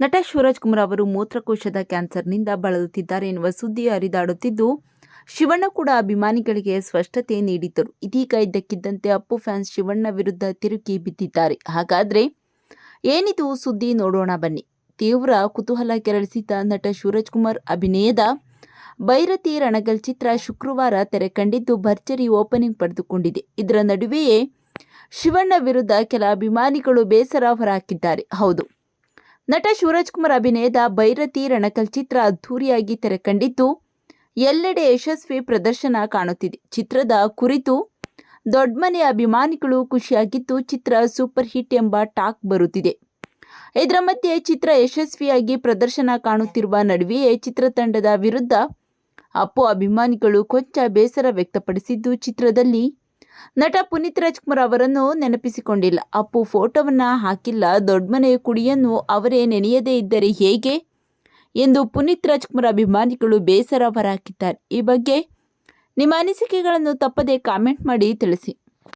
ನಟ ಶಿವರಾಜ್ ಕುಮಾರ್ ಅವರು ಮೂತ್ರಕೋಶದ ಕ್ಯಾನ್ಸರ್ನಿಂದ ಬಳಲುತ್ತಿದ್ದಾರೆ ಎನ್ನುವ ಸುದ್ದಿ ಹರಿದಾಡುತ್ತಿದ್ದು, ಶಿವಣ್ಣ ಕೂಡ ಅಭಿಮಾನಿಗಳಿಗೆ ಸ್ಪಷ್ಟತೆ ನೀಡಿದ್ದರು. ಇದೀಗ ಇದ್ದಕ್ಕಿದ್ದಂತೆ ಅಪ್ಪು ಫ್ಯಾನ್ಸ್ ಶಿವಣ್ಣ ವಿರುದ್ಧ ತಿರುಗಿ ಬಿದ್ದಿದ್ದಾರೆ. ಹಾಗಾದ್ರೆ ಏನಿದು ಸುದ್ದಿ ನೋಡೋಣ ಬನ್ನಿ. ತೀವ್ರ ಕುತೂಹಲ ಕೆರಳಿಸಿದ್ದ ನಟ ಶಿವರಾಜ್ ಕುಮಾರ್ ಅಭಿನಯದ ಭೈರತಿ ರಣಗಲ್ ಚಿತ್ರ ಶುಕ್ರವಾರ ತೆರೆ ಕಂಡಿದ್ದು ಭರ್ಜರಿ ಓಪನಿಂಗ್ ಪಡೆದುಕೊಂಡಿದೆ. ಇದರ ನಡುವೆಯೇ ಶಿವಣ್ಣ ವಿರುದ್ಧ ಕೆಲ ಅಭಿಮಾನಿಗಳು ಬೇಸರ ಹೊರಹಾಕಿದ್ದಾರೆ. ಹೌದು ನಟ ಶಿವರಾಜ್ ಕುಮಾರ್ ಅಭಿನಯದ ಭೈರತಿ ರಣಕಲ್ ಚಿತ್ರ ಅದ್ಧೂರಿಯಾಗಿ ತೆರೆ ಕಂಡಿದ್ದು ಎಲ್ಲೆಡೆ ಯಶಸ್ವಿ ಪ್ರದರ್ಶನ ಕಾಣುತ್ತಿದೆ. ಚಿತ್ರದ ಕುರಿತು ದೊಡ್ಡಮನೆ ಅಭಿಮಾನಿಗಳು ಖುಷಿಯಾಗಿದ್ದು, ಚಿತ್ರ ಸೂಪರ್ ಹಿಟ್ ಎಂಬ ಟಾಕ್ ಬರುತ್ತಿದೆ. ಇದರ ಮಧ್ಯೆ ಚಿತ್ರ ಯಶಸ್ವಿಯಾಗಿ ಪ್ರದರ್ಶನ ಕಾಣುತ್ತಿರುವ ನಡುವೆಯೇ ಚಿತ್ರತಂಡದ ವಿರುದ್ಧ ಅಪ್ಪು ಅಭಿಮಾನಿಗಳು ಕೊಂಚ ಬೇಸರ ವ್ಯಕ್ತಪಡಿಸಿದ್ದು, ಚಿತ್ರದಲ್ಲಿ ನಟ ಪುನೀತ್ ರಾಜ್ಕುಮಾರ್ ಅವರನ್ನು ನೆನಪಿಸಿಕೊಂಡಿಲ್ಲ. ಅಪ್ಪು ಫೋಟೋವನ್ನ ಹಾಕಿಲ್ಲ. ದೊಡ್ಡಮನೆಯ ಕುಡಿಯನ್ನು ಅವರೇ ನೆನೆಯದೇ ಇದ್ದರೆ ಹೇಗೆ? ಎಂದು ಪುನೀತ್ ರಾಜ್ಕುಮಾರ್ ಅಭಿಮಾನಿಗಳು ಬೇಸರ ಹೊರಹಾಕಿದ್ದಾರೆ ಈ ಬಗ್ಗೆ ನಿಮ್ಮ ಅನಿಸಿಕೆಗಳನ್ನು ತಪ್ಪದೇ ಕಾಮೆಂಟ್ ಮಾಡಿ ತಿಳಿಸಿ.